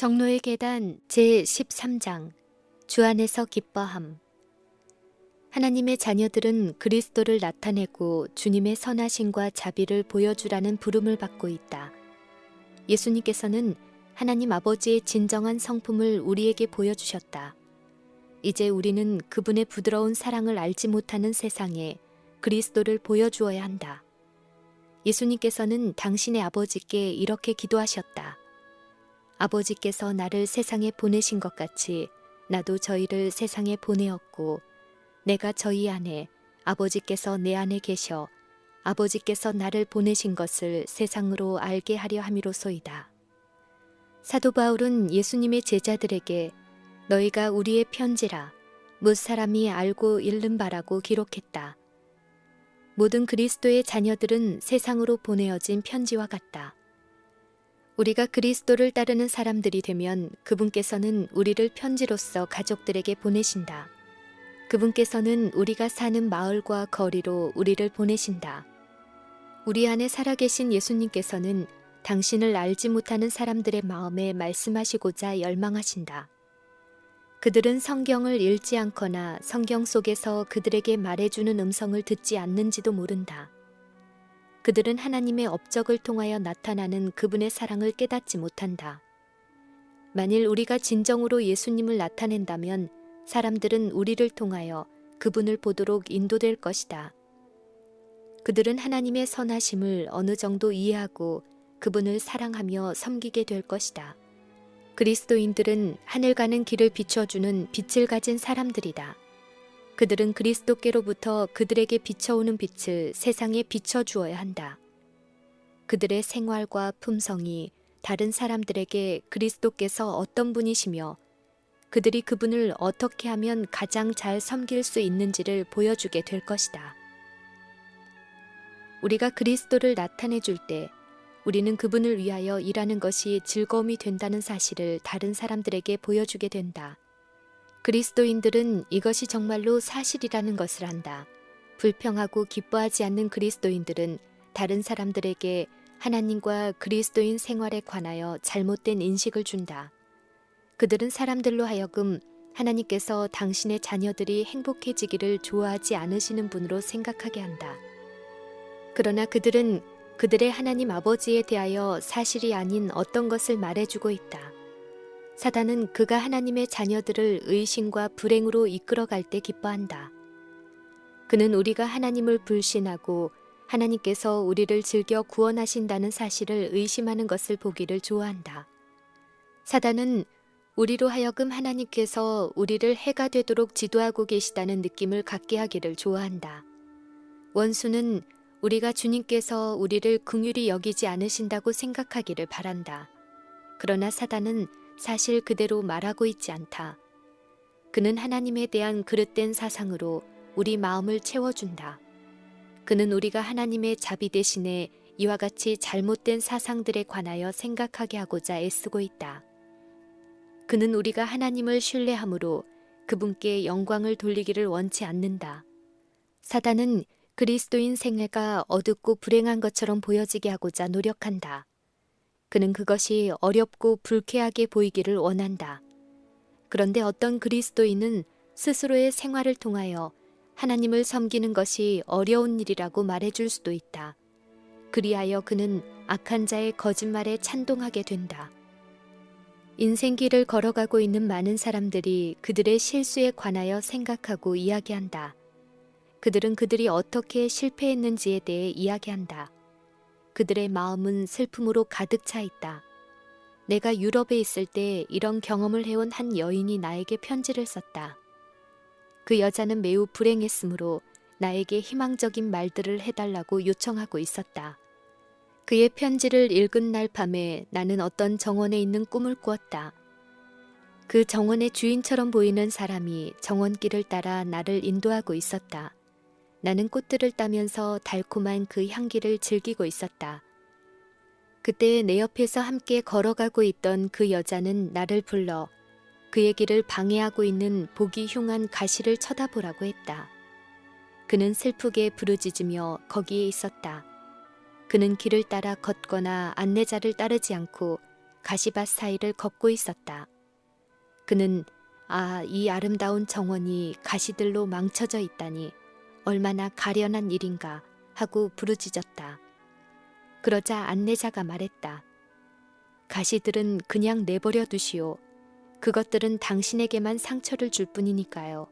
정로의 계단 제 13장 주 안에서 기뻐함 하나님의 자녀들은 그리스도를 나타내고 주님의 선하심과 자비를 보여주라는 부름을 받고 있다. 예수님께서는 하나님 아버지의 진정한 성품을 우리에게 보여주셨다. 이제 우리는 그분의 부드러운 사랑을 알지 못하는 세상에 그리스도를 보여주어야 한다. 예수님께서는 당신의 아버지께 이렇게 기도하셨다. 아버지께서 나를 세상에 보내신 것 같이 나도 저희를 세상에 보내었고 내가 저희 안에 아버지께서 내 안에 계셔 아버지께서 나를 보내신 것을 세상으로 알게 하려 함이로소이다. 사도 바울은 예수님의 제자들에게 너희가 우리의 편지라 못 사람이 알고 읽는 바라고 기록했다. 모든 그리스도의 자녀들은 세상으로 보내어진 편지와 같다. 우리가 그리스도를 따르는 사람들이 되면 그분께서는 우리를 편지로서 가족들에게 보내신다. 그분께서는 우리가 사는 마을과 거리로 우리를 보내신다. 우리 안에 살아계신 예수님께서는 당신을 알지 못하는 사람들의 마음에 말씀하시고자 열망하신다. 그들은 성경을 읽지 않거나 성경 속에서 그들에게 말해주는 음성을 듣지 않는지도 모른다. 그들은 하나님의 업적을 통하여 나타나는 그분의 사랑을 깨닫지 못한다. 만일 우리가 진정으로 예수님을 나타낸다면 사람들은 우리를 통하여 그분을 보도록 인도될 것이다. 그들은 하나님의 선하심을 어느 정도 이해하고 그분을 사랑하며 섬기게 될 것이다. 그리스도인들은 하늘 가는 길을 비춰주는 빛을 가진 사람들이다. 그들은 그리스도께로부터 그들에게 비춰오는 빛을 세상에 비춰주어야 한다. 그들의 생활과 품성이 다른 사람들에게 그리스도께서 어떤 분이시며 그들이 그분을 어떻게 하면 가장 잘 섬길 수 있는지를 보여주게 될 것이다. 우리가 그리스도를 나타내 줄 때 우리는 그분을 위하여 일하는 것이 즐거움이 된다는 사실을 다른 사람들에게 보여주게 된다. 그리스도인들은 이것이 정말로 사실이라는 것을 안다. 불평하고 기뻐하지 않는 그리스도인들은 다른 사람들에게 하나님과 그리스도인 생활에 관하여 잘못된 인식을 준다. 그들은 사람들로 하여금 하나님께서 당신의 자녀들이 행복해지기를 좋아하지 않으시는 분으로 생각하게 한다. 그러나 그들은 그들의 하나님 아버지에 대하여 사실이 아닌 어떤 것을 말해주고 있다. 사단은 그가 하나님의 자녀들을 의심과 불행으로 이끌어갈 때 기뻐한다. 그는 우리가 하나님을 불신하고 하나님께서 우리를 즐겨 구원하신다는 사실을 의심하는 것을 보기를 좋아한다. 사단은 우리로 하여금 하나님께서 우리를 해가 되도록 지도하고 계시다는 느낌을 갖게 하기를 좋아한다. 원수는 우리가 주님께서 우리를 긍휼히 여기지 않으신다고 생각하기를 바란다. 그러나 사단은 사실 그대로 말하고 있지 않다. 그는 하나님에 대한 그릇된 사상으로 우리 마음을 채워준다. 그는 우리가 하나님의 자비 대신에 이와 같이 잘못된 사상들에 관하여 생각하게 하고자 애쓰고 있다. 그는 우리가 하나님을 신뢰함으로 그분께 영광을 돌리기를 원치 않는다. 사단은 그리스도인 생애가 어둡고 불행한 것처럼 보여지게 하고자 노력한다. 그는 그것이 어렵고 불쾌하게 보이기를 원한다. 그런데 어떤 그리스도인은 스스로의 생활을 통하여 하나님을 섬기는 것이 어려운 일이라고 말해줄 수도 있다. 그리하여 그는 악한 자의 거짓말에 찬동하게 된다. 인생길을 걸어가고 있는 많은 사람들이 그들의 실수에 관하여 생각하고 이야기한다. 그들은 그들이 어떻게 실패했는지에 대해 이야기한다. 그들의 마음은 슬픔으로 가득 차 있다. 내가 유럽에 있을 때 이런 경험을 해온 한 여인이 나에게 편지를 썼다. 그 여자는 매우 불행했으므로 나에게 희망적인 말들을 해달라고 요청하고 있었다. 그의 편지를 읽은 날 밤에 나는 어떤 정원에 있는 꿈을 꾸었다. 그 정원의 주인처럼 보이는 사람이 정원길을 따라 나를 인도하고 있었다. 나는 꽃들을 따면서 달콤한 그 향기를 즐기고 있었다. 그때 내 옆에서 함께 걸어가고 있던 그 여자는 나를 불러 그의 길을 방해하고 있는 보기 흉한 가시를 쳐다보라고 했다. 그는 슬프게 부르짖으며 거기에 있었다. 그는 길을 따라 걷거나 안내자를 따르지 않고 가시밭 사이를 걷고 있었다. 그는 아, 이 아름다운 정원이 가시들로 망쳐져 있다니 얼마나 가련한 일인가 하고 부르짖었다. 그러자 안내자가 말했다. 가시들은 그냥 내버려 두시오. 그것들은 당신에게만 상처를 줄 뿐이니까요.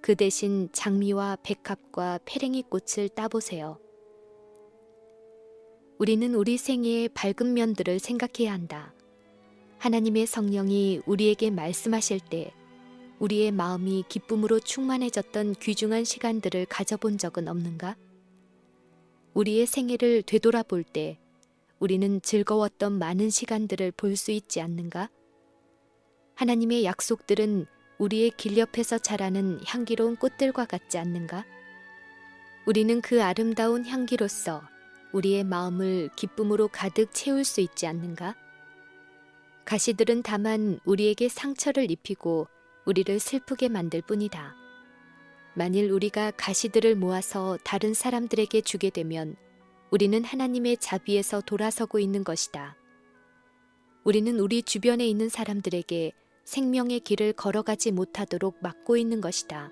그 대신 장미와 백합과 페랭이 꽃을 따보세요. 우리는 우리 생애의 밝은 면들을 생각해야 한다. 하나님의 성령이 우리에게 말씀하실 때 우리의 마음이 기쁨으로 충만해졌던 귀중한 시간들을 가져본 적은 없는가? 우리의 생애를 되돌아볼 때 우리는 즐거웠던 많은 시간들을 볼 수 있지 않는가? 하나님의 약속들은 우리의 길 옆에서 자라는 향기로운 꽃들과 같지 않는가? 우리는 그 아름다운 향기로서 우리의 마음을 기쁨으로 가득 채울 수 있지 않는가? 가시들은 다만 우리에게 상처를 입히고 우리를 슬프게 만들 뿐이다. 만일 우리가 가시들을 모아서 다른 사람들에게 주게 되면 우리는 하나님의 자비에서 돌아서고 있는 것이다. 우리는 우리 주변에 있는 사람들에게 생명의 길을 걸어가지 못하도록 막고 있는 것이다.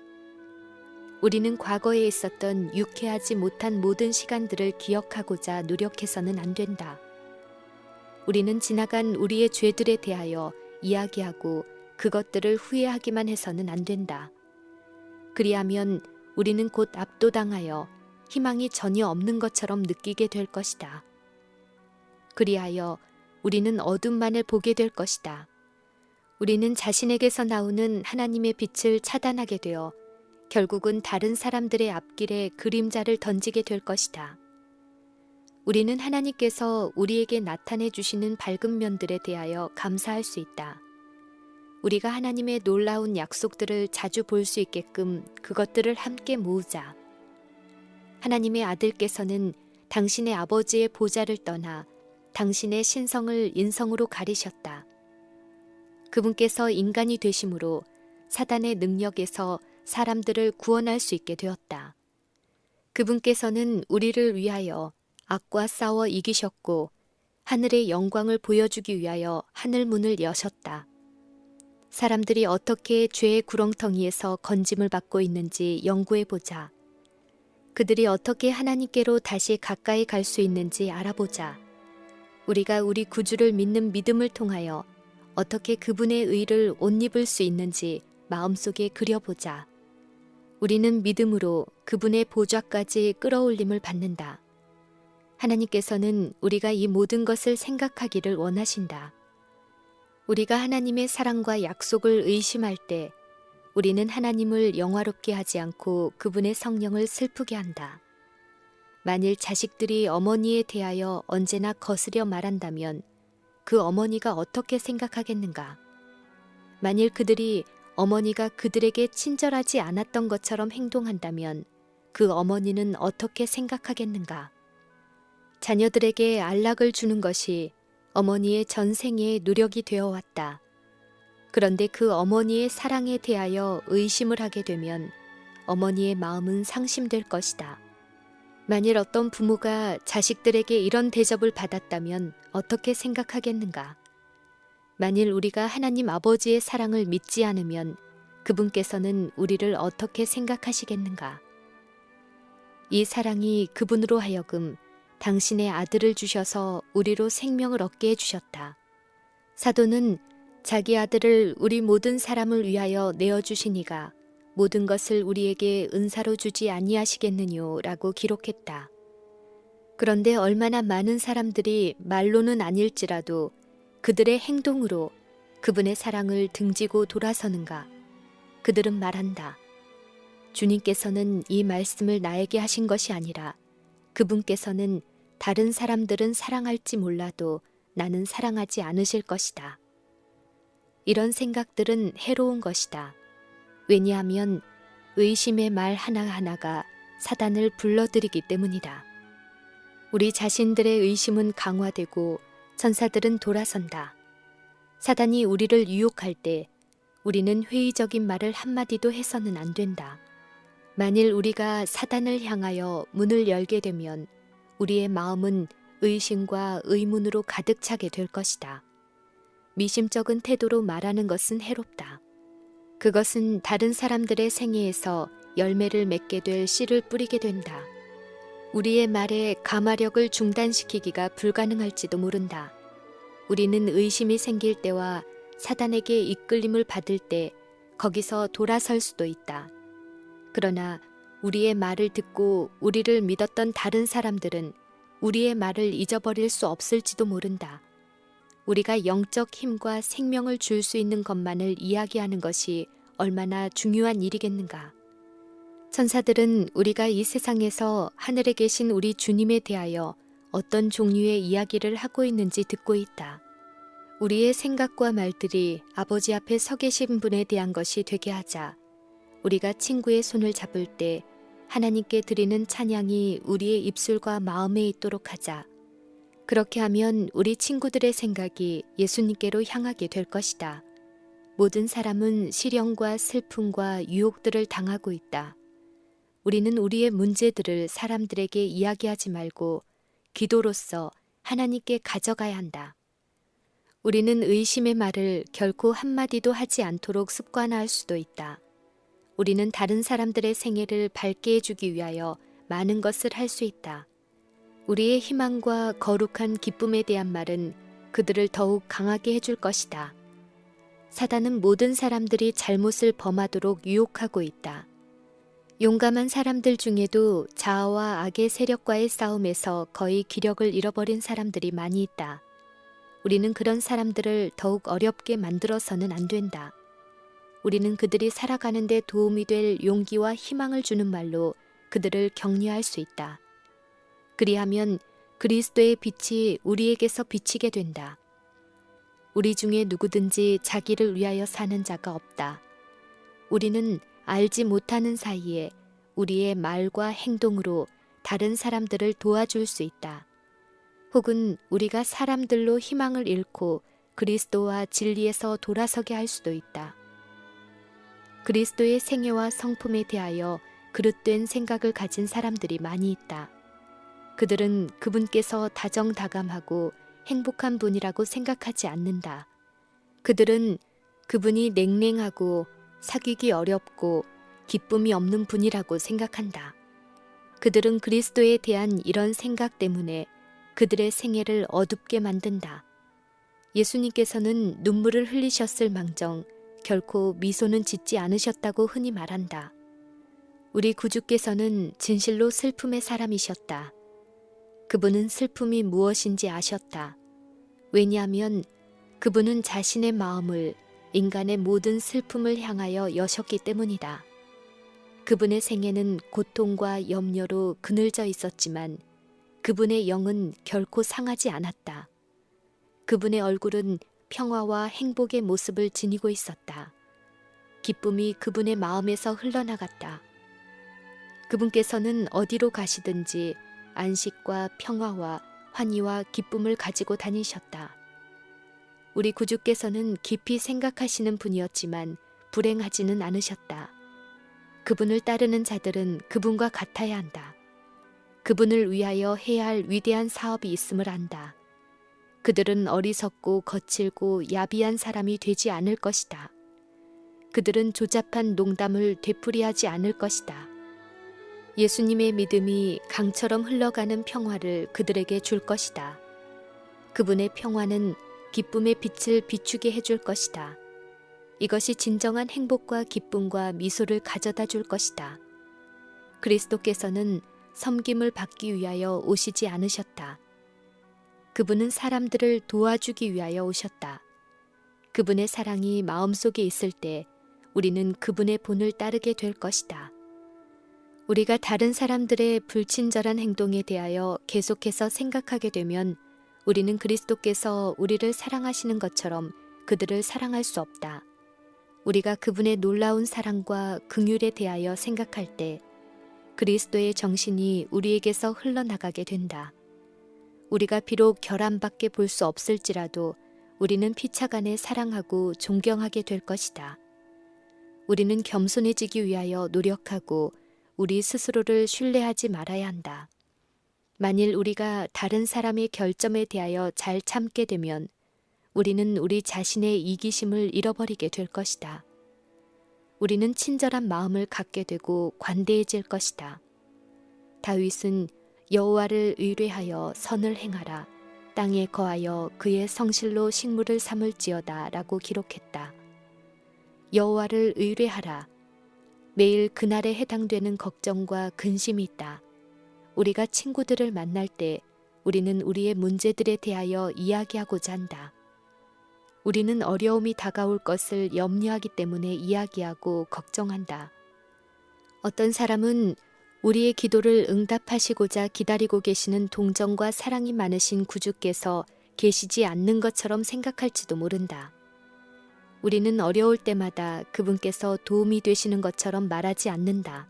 우리는 과거에 있었던 유쾌하지 못한 모든 시간들을 기억하고자 노력해서는 안 된다. 우리는 지나간 우리의 죄들에 대하여 이야기하고 그것들을 후회하기만 해서는 안 된다. 그리하면 우리는 곧 압도당하여 희망이 전혀 없는 것처럼 느끼게 될 것이다. 그리하여 우리는 어둠만을 보게 될 것이다. 우리는 자신에게서 나오는 하나님의 빛을 차단하게 되어 결국은 다른 사람들의 앞길에 그림자를 던지게 될 것이다. 우리는 하나님께서 우리에게 나타내 주시는 밝은 면들에 대하여 감사할 수 있다. 우리가 하나님의 놀라운 약속들을 자주 볼 수 있게끔 그것들을 함께 모으자. 하나님의 아들께서는 당신의 아버지의 보좌를 떠나 당신의 신성을 인성으로 가리셨다. 그분께서 인간이 되심으로 사단의 능력에서 사람들을 구원할 수 있게 되었다. 그분께서는 우리를 위하여 악과 싸워 이기셨고 하늘의 영광을 보여주기 위하여 하늘 문을 여셨다. 사람들이 어떻게 죄의 구렁텅이에서 건짐을 받고 있는지 연구해 보자. 그들이 어떻게 하나님께로 다시 가까이 갈 수 있는지 알아보자. 우리가 우리 구주를 믿는 믿음을 통하여 어떻게 그분의 의를 옷 입을 수 있는지 마음속에 그려보자. 우리는 믿음으로 그분의 보좌까지 끌어올림을 받는다. 하나님께서는 우리가 이 모든 것을 생각하기를 원하신다. 우리가 하나님의 사랑과 약속을 의심할 때 우리는 하나님을 영화롭게 하지 않고 그분의 성령을 슬프게 한다. 만일 자식들이 어머니에 대하여 언제나 거스려 말한다면 그 어머니가 어떻게 생각하겠는가? 만일 그들이 어머니가 그들에게 친절하지 않았던 것처럼 행동한다면 그 어머니는 어떻게 생각하겠는가? 자녀들에게 안락을 주는 것이 어머니의 전생의 노력이 되어 왔다. 그런데 그 어머니의 사랑에 대하여 의심을 하게 되면 어머니의 마음은 상심될 것이다. 만일 어떤 부모가 자식들에게 이런 대접을 받았다면 어떻게 생각하겠는가? 만일 우리가 하나님 아버지의 사랑을 믿지 않으면 그분께서는 우리를 어떻게 생각하시겠는가? 이 사랑이 그분으로 하여금 당신의 아들을 주셔서 우리로 생명을 얻게 해주셨다. 사도는 자기 아들을 우리 모든 사람을 위하여 내어주시니가 모든 것을 우리에게 은사로 주지 아니하시겠느뇨 라고 기록했다. 그런데 얼마나 많은 사람들이 말로는 아닐지라도 그들의 행동으로 그분의 사랑을 등지고 돌아서는가? 그들은 말한다. 주님께서는 이 말씀을 나에게 하신 것이 아니라 그분께서는 다른 사람들은 사랑할지 몰라도 나는 사랑하지 않으실 것이다. 이런 생각들은 해로운 것이다. 왜냐하면 의심의 말 하나하나가 사단을 불러들이기 때문이다. 우리 자신들의 의심은 강화되고 천사들은 돌아선다. 사단이 우리를 유혹할 때 우리는 회의적인 말을 한마디도 해서는 안 된다. 만일 우리가 사단을 향하여 문을 열게 되면 우리의 마음은 의심과 의문으로 가득 차게 될 것이다. 미심쩍은 태도로 말하는 것은 해롭다. 그것은 다른 사람들의 생애에서 열매를 맺게 될 씨를 뿌리게 된다. 우리의 말에 가마력을 중단시키기가 불가능할지도 모른다. 우리는 의심이 생길 때와 사단에게 이끌림을 받을 때 거기서 돌아설 수도 있다. 그러나 우리의 말을 듣고 우리를 믿었던 다른 사람들은 우리의 말을 잊어버릴 수 없을지도 모른다. 우리가 영적 힘과 생명을 줄 수 있는 것만을 이야기하는 것이 얼마나 중요한 일이겠는가. 천사들은 우리가 이 세상에서 하늘에 계신 우리 주님에 대하여 어떤 종류의 이야기를 하고 있는지 듣고 있다. 우리의 생각과 말들이 아버지 앞에 서 계신 분에 대한 것이 되게 하자. 우리가 친구의 손을 잡을 때 하나님께 드리는 찬양이 우리의 입술과 마음에 있도록 하자. 그렇게 하면 우리 친구들의 생각이 예수님께로 향하게 될 것이다. 모든 사람은 시련과 슬픔과 유혹들을 당하고 있다. 우리는 우리의 문제들을 사람들에게 이야기하지 말고 기도로서 하나님께 가져가야 한다. 우리는 의심의 말을 결코 한마디도 하지 않도록 습관화할 수도 있다. 우리는 다른 사람들의 생애를 밝게 해주기 위하여 많은 것을 할 수 있다. 우리의 희망과 거룩한 기쁨에 대한 말은 그들을 더욱 강하게 해줄 것이다. 사단은 모든 사람들이 잘못을 범하도록 유혹하고 있다. 용감한 사람들 중에도 자아와 악의 세력과의 싸움에서 거의 기력을 잃어버린 사람들이 많이 있다. 우리는 그런 사람들을 더욱 어렵게 만들어서는 안 된다. 우리는 그들이 살아가는 데 도움이 될 용기와 희망을 주는 말로 그들을 격려할 수 있다. 그리하면 그리스도의 빛이 우리에게서 비치게 된다. 우리 중에 누구든지 자기를 위하여 사는 자가 없다. 우리는 알지 못하는 사이에 우리의 말과 행동으로 다른 사람들을 도와줄 수 있다. 혹은 우리가 사람들로 희망을 잃고 그리스도와 진리에서 돌아서게 할 수도 있다. 그리스도의 생애와 성품에 대하여 그릇된 생각을 가진 사람들이 많이 있다. 그들은 그분께서 다정다감하고 행복한 분이라고 생각하지 않는다. 그들은 그분이 냉랭하고 사귀기 어렵고 기쁨이 없는 분이라고 생각한다. 그들은 그리스도에 대한 이런 생각 때문에 그들의 생애를 어둡게 만든다. 예수님께서는 눈물을 흘리셨을 망정 결코 미소는 짓지 않으셨다고 흔히 말한다. 우리 구주께서는 진실로 슬픔의 사람이셨다. 그분은 슬픔이 무엇인지 아셨다. 왜냐하면 그분은 자신의 마음을 인간의 모든 슬픔을 향하여 여셨기 때문이다. 그분의 생애는 고통과 염려로 그늘져 있었지만 그분의 영은 결코 상하지 않았다. 그분의 얼굴은 평화와 행복의 모습을 지니고 있었다. 기쁨이 그분의 마음에서 흘러나갔다. 그분께서는 어디로 가시든지 안식과 평화와 환희와 기쁨을 가지고 다니셨다. 우리 구주께서는 깊이 생각하시는 분이었지만 불행하지는 않으셨다. 그분을 따르는 자들은 그분과 같아야 한다. 그분을 위하여 해야 할 위대한 사업이 있음을 안다. 그들은 어리석고 거칠고 야비한 사람이 되지 않을 것이다. 그들은 조잡한 농담을 되풀이하지 않을 것이다. 예수님의 믿음이 강처럼 흘러가는 평화를 그들에게 줄 것이다. 그분의 평화는 기쁨의 빛을 비추게 해줄 것이다. 이것이 진정한 행복과 기쁨과 미소를 가져다 줄 것이다. 그리스도께서는 섬김을 받기 위하여 오시지 않으셨다. 그분은 사람들을 도와주기 위하여 오셨다. 그분의 사랑이 마음속에 있을 때 우리는 그분의 본을 따르게 될 것이다. 우리가 다른 사람들의 불친절한 행동에 대하여 계속해서 생각하게 되면 우리는 그리스도께서 우리를 사랑하시는 것처럼 그들을 사랑할 수 없다. 우리가 그분의 놀라운 사랑과 긍휼에 대하여 생각할 때 그리스도의 정신이 우리에게서 흘러나가게 된다. 우리가 비록 결함밖에 볼 수 없을지라도 우리는 피차간에 사랑하고 존경하게 될 것이다. 우리는 겸손해지기 위하여 노력하고 우리 스스로를 신뢰하지 말아야 한다. 만일 우리가 다른 사람의 결점에 대하여 잘 참게 되면 우리는 우리 자신의 이기심을 잃어버리게 될 것이다. 우리는 친절한 마음을 갖게 되고 관대해질 것이다. 다윗은 여호와를 의뢰하여 선을 행하라. 땅에 거하여 그의 성실로 식물을 삼을지어다라고 기록했다. 여호와를 의뢰하라. 매일 그날에 해당되는 걱정과 근심이 있다. 우리가 친구들을 만날 때 우리는 우리의 문제들에 대하여 이야기하고자 한다. 우리는 어려움이 다가올 것을 염려하기 때문에 이야기하고 걱정한다. 어떤 사람은 우리의 기도를 응답하시고자 기다리고 계시는 동정과 사랑이 많으신 구주께서 계시지 않는 것처럼 생각할지도 모른다. 우리는 어려울 때마다 그분께서 도움이 되시는 것처럼 말하지 않는다.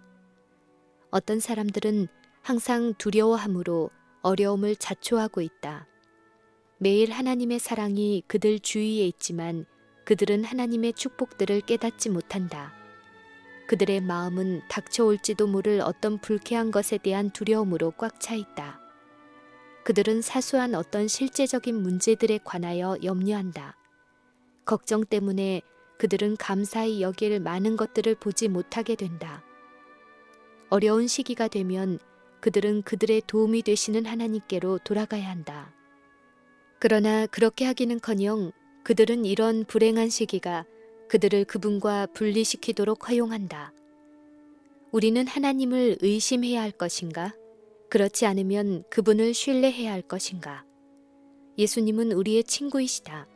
어떤 사람들은 항상 두려워함으로 어려움을 자초하고 있다. 매일 하나님의 사랑이 그들 주위에 있지만 그들은 하나님의 축복들을 깨닫지 못한다. 그들의 마음은 닥쳐올지도 모를 어떤 불쾌한 것에 대한 두려움으로 꽉 차 있다. 그들은 사소한 어떤 실제적인 문제들에 관하여 염려한다. 걱정 때문에 그들은 감사히 여길 많은 것들을 보지 못하게 된다. 어려운 시기가 되면 그들은 그들의 도움이 되시는 하나님께로 돌아가야 한다. 그러나 그렇게 하기는커녕 그들은 이런 불행한 시기가 그들을 그분과 분리시키도록 허용한다. 우리는 하나님을 의심해야 할 것인가? 그렇지 않으면 그분을 신뢰해야 할 것인가? 예수님은 우리의 친구이시다.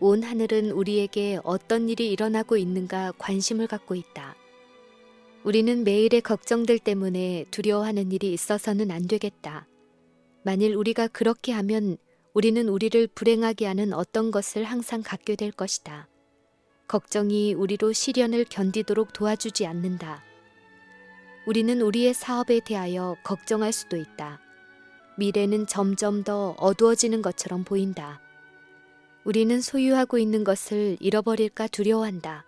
온 하늘은 우리에게 어떤 일이 일어나고 있는가 관심을 갖고 있다. 우리는 매일의 걱정들 때문에 두려워하는 일이 있어서는 안 되겠다. 만일 우리가 그렇게 하면 우리는 우리를 불행하게 하는 어떤 것을 항상 갖게 될 것이다. 걱정이 우리로 시련을 견디도록 도와주지 않는다. 우리는 우리의 사업에 대하여 걱정할 수도 있다. 미래는 점점 더 어두워지는 것처럼 보인다. 우리는 소유하고 있는 것을 잃어버릴까 두려워한다.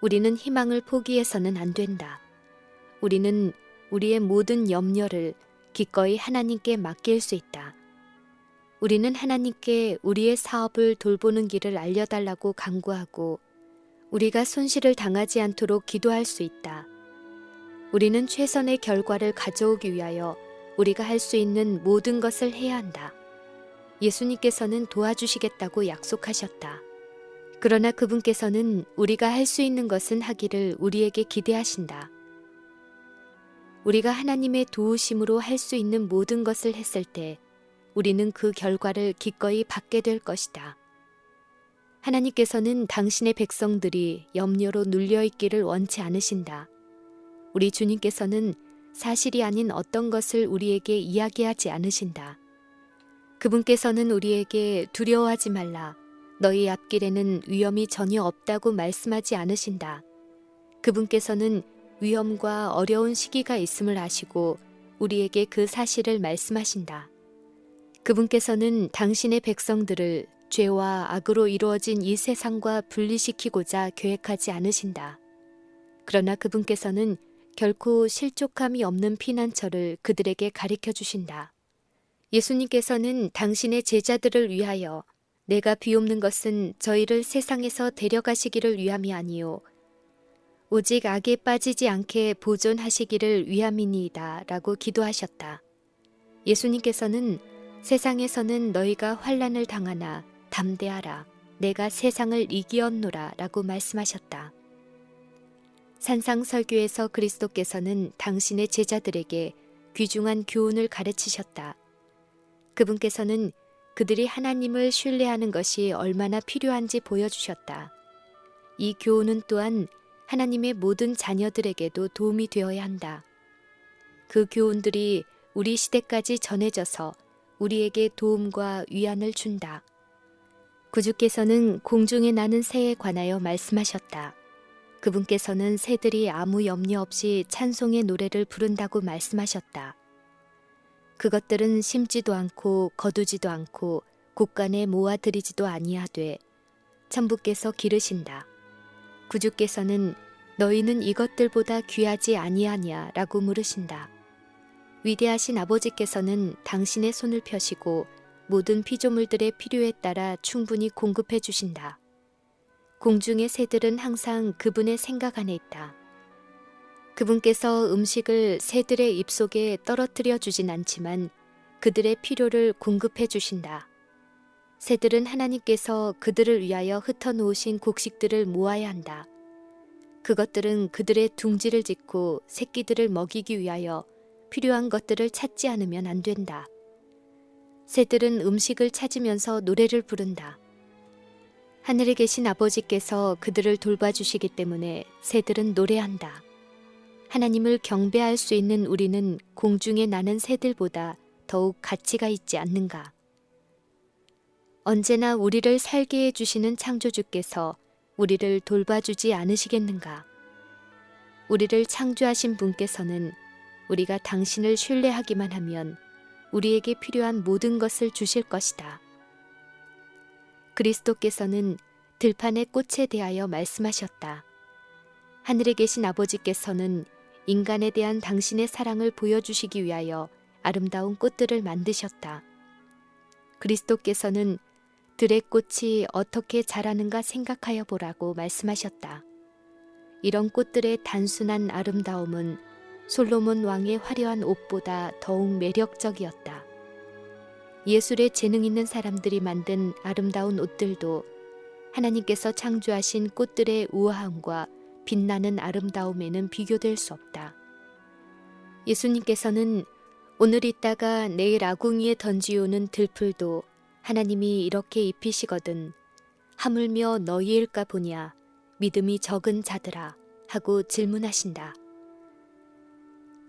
우리는 희망을 포기해서는 안 된다. 우리는 우리의 모든 염려를 기꺼이 하나님께 맡길 수 있다. 우리는 하나님께 우리의 사업을 돌보는 길을 알려달라고 간구하고 우리가 손실을 당하지 않도록 기도할 수 있다. 우리는 최선의 결과를 가져오기 위하여 우리가 할 수 있는 모든 것을 해야 한다. 예수님께서는 도와주시겠다고 약속하셨다. 그러나 그분께서는 우리가 할 수 있는 것은 하기를 우리에게 기대하신다. 우리가 하나님의 도우심으로 할 수 있는 모든 것을 했을 때 우리는 그 결과를 기꺼이 받게 될 것이다. 하나님께서는 당신의 백성들이 염려로 눌려 있기를 원치 않으신다. 우리 주님께서는 사실이 아닌 어떤 것을 우리에게 이야기하지 않으신다. 그분께서는 우리에게 두려워하지 말라. 너희 앞길에는 위험이 전혀 없다고 말씀하지 않으신다. 그분께서는 위험과 어려운 시기가 있음을 아시고 우리에게 그 사실을 말씀하신다. 그분께서는 당신의 백성들을 죄와 악으로 이루어진 이 세상과 분리시키고자 계획하지 않으신다. 그러나 그분께서는 결코 실족함이 없는 피난처를 그들에게 가리켜 주신다. 예수님께서는 당신의 제자들을 위하여 내가 비옵는 것은 저희를 세상에서 데려가시기를 위함이 아니요 오직 악에 빠지지 않게 보존하시기를 위함이니이다 라고 기도하셨다. 예수님께서는 세상에서는 너희가 환란을 당하나 담대하라 내가 세상을 이기었노라 라고 말씀하셨다. 산상 설교에서 그리스도께서는 당신의 제자들에게 귀중한 교훈을 가르치셨다. 그분께서는 그들이 하나님을 신뢰하는 것이 얼마나 필요한지 보여주셨다. 이 교훈은 또한 하나님의 모든 자녀들에게도 도움이 되어야 한다. 그 교훈들이 우리 시대까지 전해져서 우리에게 도움과 위안을 준다. 구주께서는 공중에 나는 새에 관하여 말씀하셨다. 그분께서는 새들이 아무 염려 없이 찬송의 노래를 부른다고 말씀하셨다. 그것들은 심지도 않고 거두지도 않고 곳간에 모아들이지도 아니하되 천부께서 기르신다. 구주께서는 너희는 이것들보다 귀하지 아니하냐라고 물으신다. 위대하신 아버지께서는 당신의 손을 펴시고 모든 피조물들의 필요에 따라 충분히 공급해 주신다. 공중의 새들은 항상 그분의 생각 안에 있다. 그분께서 음식을 새들의 입속에 떨어뜨려 주진 않지만 그들의 필요를 공급해 주신다. 새들은 하나님께서 그들을 위하여 흩어 놓으신 곡식들을 모아야 한다. 그것들은 그들의 둥지를 짓고 새끼들을 먹이기 위하여 필요한 것들을 찾지 않으면 안 된다. 새들은 음식을 찾으면서 노래를 부른다. 하늘에 계신 아버지께서 그들을 돌봐주시기 때문에 새들은 노래한다. 하나님을 경배할 수 있는 우리는 공중에 나는 새들보다 더욱 가치가 있지 않는가? 언제나 우리를 살게 해주시는 창조주께서 우리를 돌봐주지 않으시겠는가? 우리를 창조하신 분께서는 우리가 당신을 신뢰하기만 하면 우리에게 필요한 모든 것을 주실 것이다. 그리스도께서는 들판의 꽃에 대하여 말씀하셨다. 하늘에 계신 아버지께서는 인간에 대한 당신의 사랑을 보여주시기 위하여 아름다운 꽃들을 만드셨다. 그리스도께서는 들의 꽃이 어떻게 자라는가 생각하여 보라고 말씀하셨다. 이런 꽃들의 단순한 아름다움은 솔로몬 왕의 화려한 옷보다 더욱 매력적이었다. 예술에 재능 있는 사람들이 만든 아름다운 옷들도 하나님께서 창조하신 꽃들의 우아함과 빛나는 아름다움에는 비교될 수 없다. 예수님께서는 오늘 있다가 내일 아궁이에 던지오는 들풀도 하나님이 이렇게 입히시거든 하물며 너희일까 보냐 믿음이 적은 자들아 하고 질문하신다.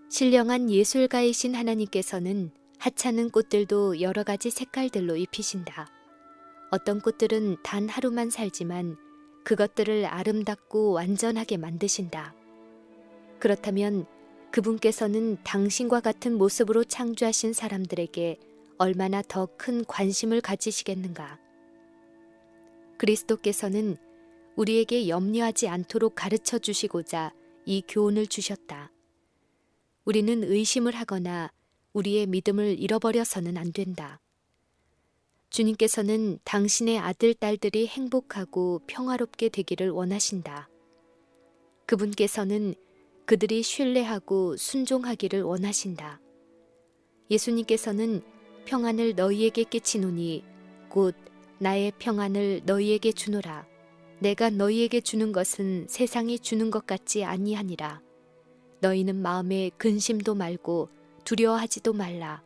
신령한 예술가이신 하나님께서는 하찮은 꽃들도 여러 가지 색깔들로 입히신다. 어떤 꽃들은 단 하루만 살지만 그것들을 아름답고 완전하게 만드신다. 그렇다면 그분께서는 당신과 같은 모습으로 창조하신 사람들에게 얼마나 더 큰 관심을 가지시겠는가. 그리스도께서는 우리에게 염려하지 않도록 가르쳐 주시고자 이 교훈을 주셨다. 우리는 의심을 하거나 우리의 믿음을 잃어버려서는 안 된다. 주님께서는 당신의 아들, 딸들이 행복하고 평화롭게 되기를 원하신다. 그분께서는 그들이 신뢰하고 순종하기를 원하신다. 예수님께서는 평안을 너희에게 끼치노니 곧 나의 평안을 너희에게 주노라. 내가 너희에게 주는 것은 세상이 주는 것 같지 아니하니라. 너희는 마음에 근심도 말고 두려워하지도 말라.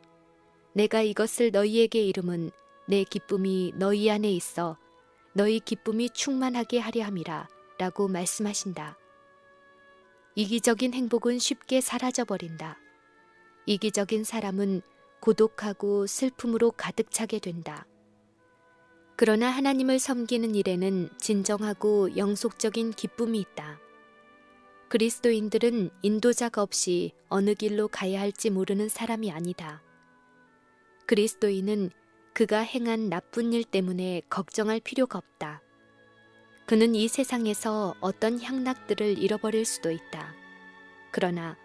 내가 이것을 너희에게 이름은 내 기쁨이 너희 안에 있어 너희 기쁨이 충만하게 하려 함이라 라고 말씀하신다. 이기적인 행복은 쉽게 사라져 버린다. 이기적인 사람은 고독하고 슬픔으로 가득 차게 된다. 그러나 하나님을 섬기는 일에는 진정하고 영속적인 기쁨이 있다. 그리스도인들은 인도자가 없이 어느 길로 가야 할지 모르는 사람이 아니다. 그리스도인은 그가 행한 나쁜 일 때문에 걱정할 필요가 없다. 그는 이 세상에서 어떤 향락들을 잃어버릴 수도 있다. 그러나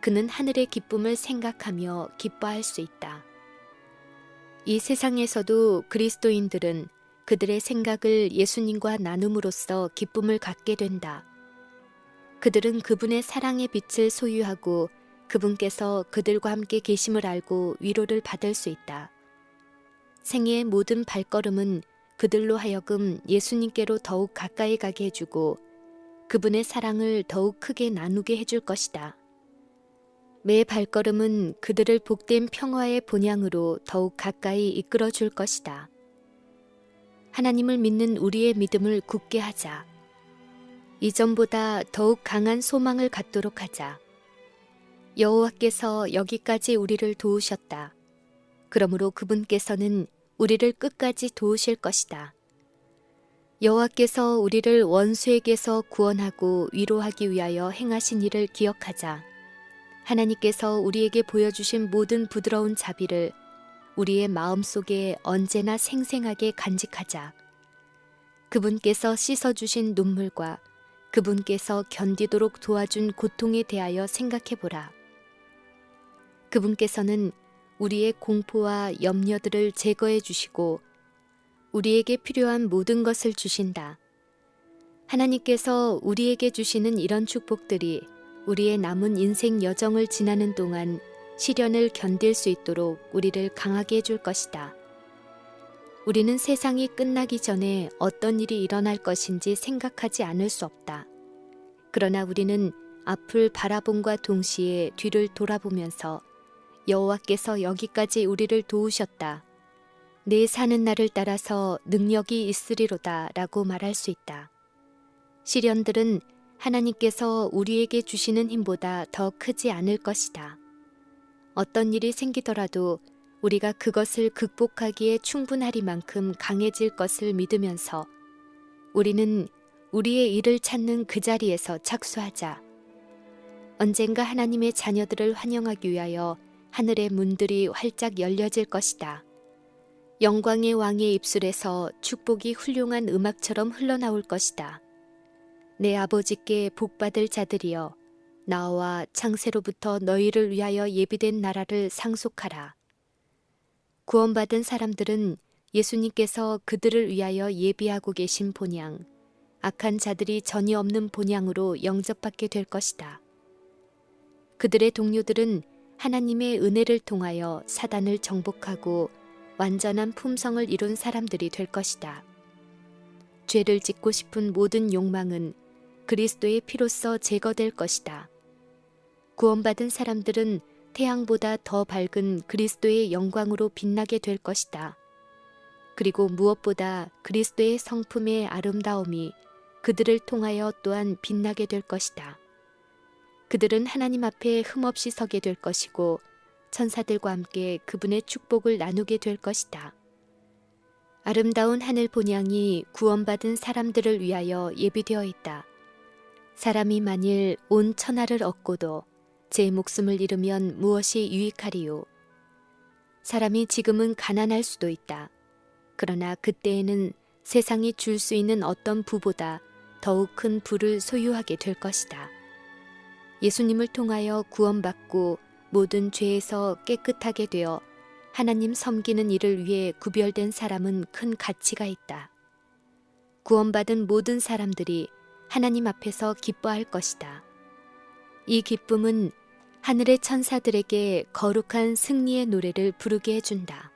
그는 하늘의 기쁨을 생각하며 기뻐할 수 있다. 이 세상에서도 그리스도인들은 그들의 생각을 예수님과 나눔으로써 기쁨을 갖게 된다. 그들은 그분의 사랑의 빛을 소유하고 그분께서 그들과 함께 계심을 알고 위로를 받을 수 있다. 생애의 모든 발걸음은 그들로 하여금 예수님께로 더욱 가까이 가게 해주고 그분의 사랑을 더욱 크게 나누게 해줄 것이다. 매 발걸음은 그들을 복된 평화의 본향으로 더욱 가까이 이끌어 줄 것이다. 하나님을 믿는 우리의 믿음을 굳게 하자. 이전보다 더욱 강한 소망을 갖도록 하자. 여호와께서 여기까지 우리를 도우셨다. 그러므로 그분께서는 우리를 끝까지 도우실 것이다. 여호와께서 우리를 원수에게서 구원하고 위로하기 위하여 행하신 일을 기억하자. 하나님께서 우리에게 보여주신 모든 부드러운 자비를 우리의 마음 속에 언제나 생생하게 간직하자. 그분께서 씻어주신 눈물과 그분께서 견디도록 도와준 고통에 대하여 생각해 보라. 그분께서는 우리의 공포와 염려들을 제거해 주시고 우리에게 필요한 모든 것을 주신다. 하나님께서 우리에게 주시는 이런 축복들이 우리의 남은 인생 여정을 지나는 동안 시련을 견딜 수 있도록 우리를 강하게 해줄 것이다. 우리는 세상이 끝나기 전에 어떤 일이 일어날 것인지 생각하지 않을 수 없다. 그러나 우리는 앞을 바라봄과 동시에 뒤를 돌아보면서 여호와께서 여기까지 우리를 도우셨다. 내 사는 날을 따라서 능력이 있으리로다 라고 말할 수 있다. 시련들은 하나님께서 우리에게 주시는 힘보다 더 크지 않을 것이다. 어떤 일이 생기더라도 우리가 그것을 극복하기에 충분하리만큼 강해질 것을 믿으면서 우리는 우리의 일을 찾는 그 자리에서 착수하자. 언젠가 하나님의 자녀들을 환영하기 위하여 하늘의 문들이 활짝 열려질 것이다. 영광의 왕의 입술에서 축복이 훌륭한 음악처럼 흘러나올 것이다. 내 아버지께 복받을 자들이여 나와 창세로부터 너희를 위하여 예비된 나라를 상속하라. 구원받은 사람들은 예수님께서 그들을 위하여 예비하고 계신 본향, 악한 자들이 전이 없는 본향으로 영접받게 될 것이다. 그들의 동료들은 하나님의 은혜를 통하여 사단을 정복하고 완전한 품성을 이룬 사람들이 될 것이다. 죄를 짓고 싶은 모든 욕망은 그리스도의 피로써 제거될 것이다. 구원받은 사람들은 태양보다 더 밝은 그리스도의 영광으로 빛나게 될 것이다. 그리고 무엇보다 그리스도의 성품의 아름다움이 그들을 통하여 또한 빛나게 될 것이다. 그들은 하나님 앞에 흠없이 서게 될 것이고 천사들과 함께 그분의 축복을 나누게 될 것이다. 아름다운 하늘 본향이 구원받은 사람들을 위하여 예비되어 있다. 사람이 만일 온 천하를 얻고도 제 목숨을 잃으면 무엇이 유익하리요? 사람이 지금은 가난할 수도 있다. 그러나 그때에는 세상이 줄 수 있는 어떤 부보다 더욱 큰 부를 소유하게 될 것이다. 예수님을 통하여 구원받고 모든 죄에서 깨끗하게 되어 하나님 섬기는 일을 위해 구별된 사람은 큰 가치가 있다. 구원받은 모든 사람들이 하나님 앞에서 기뻐할 것이다. 이 기쁨은 하늘의 천사들에게 거룩한 승리의 노래를 부르게 해준다.